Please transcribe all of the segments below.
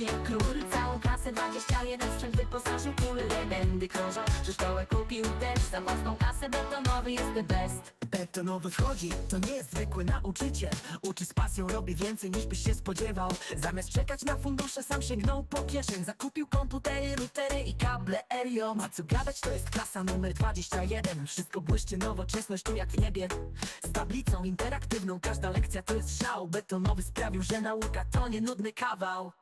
jak król Całą klasę 21 sprzęt wyposażył kul Legendy krążą, szkołę kupił też Za własną kasę betonowy jest the best. Betonowy wchodzi, to nie jest zwykły nauczyciel. Uczy z pasją, robi więcej niż byś się spodziewał. Zamiast czekać na fundusze, sam sięgnął po kieszeń. Zakupił komputery, routery i kable Erio Ma co gadać, to jest klasa numer 21 Wszystko błyszczy, nowoczesność tu jak w niebie. Z tablicą interaktywną, każda lekcja to jest szał. Betonowy sprawił, że nauka to nie nudny kawał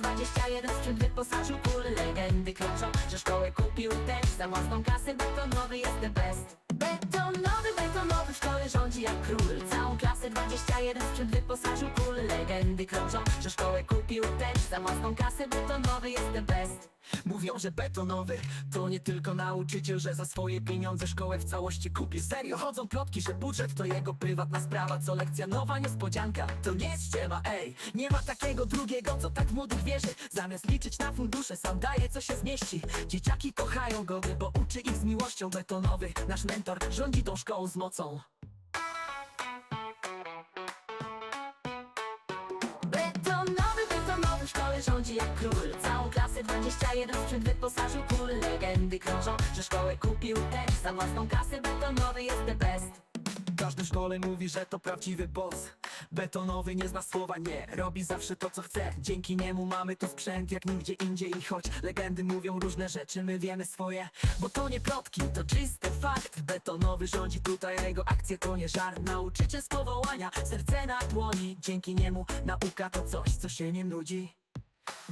21 sprzęt wyposażył kul. Legendy krążą, że szkołę kupił też Za własną kasę betonowy jest the best. Betonowy, betonowy w szkole rządzi jak król. Całą klasę 21 sprzęt wyposażył kul Legendy krążą, że szkołę kupił też Za własną kasę betonowy jest the best. Mówią, że betonowy to nie tylko nauczyciel, że za swoje pieniądze szkołę w całości kupi Serio chodzą plotki, że budżet to jego prywatna sprawa Co lekcja nowa niespodzianka, to nie jest ściema, ej Nie ma takiego drugiego, co tak młodych wierzy. Zamiast liczyć na fundusze, sam daje co się zmieści. Dzieciaki kochają go, bo uczy ich z miłością. Betonowy, nasz mentor, rządzi tą szkołą z mocą 21 sprzęt wyposażył kul Legendy. Krążą, że szkołę kupił też Za własną kasę betonowy jest the best. Każdy w szkole mówi, że to prawdziwy boss. Betonowy nie zna słowa nie. Robi zawsze to co chce. Dzięki niemu mamy tu sprzęt jak nigdzie indziej. I choć legendy mówią różne rzeczy My wiemy swoje. Bo to nie plotki, to czysty fakt. Betonowy rządzi tutaj a Jego akcje to nie żart Nauczyciel z powołania Serce na dłoni. Dzięki niemu nauka to coś co się nie nudzi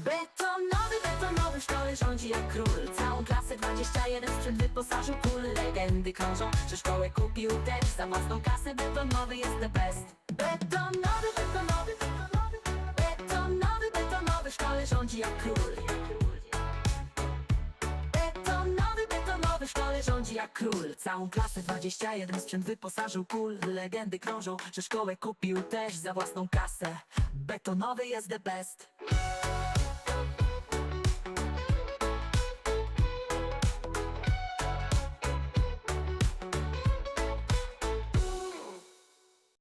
Betonowy, betonowy w szkole rządzi jak król. Całą klasę 21 sprzęt wyposażył kul Legendy krążą, że szkołę kupił też Za własną kasę betonowy jest the best. Betonowy, betonowy, betonowy Betonowy, betonowy w szkole rządzi jak król. Betonowy, betonowy w szkole rządzi jak król. Całą klasę 21 sprzęt wyposażył kul Legendy krążą, że szkołę kupił też za własną kasę. Betonowy jest the best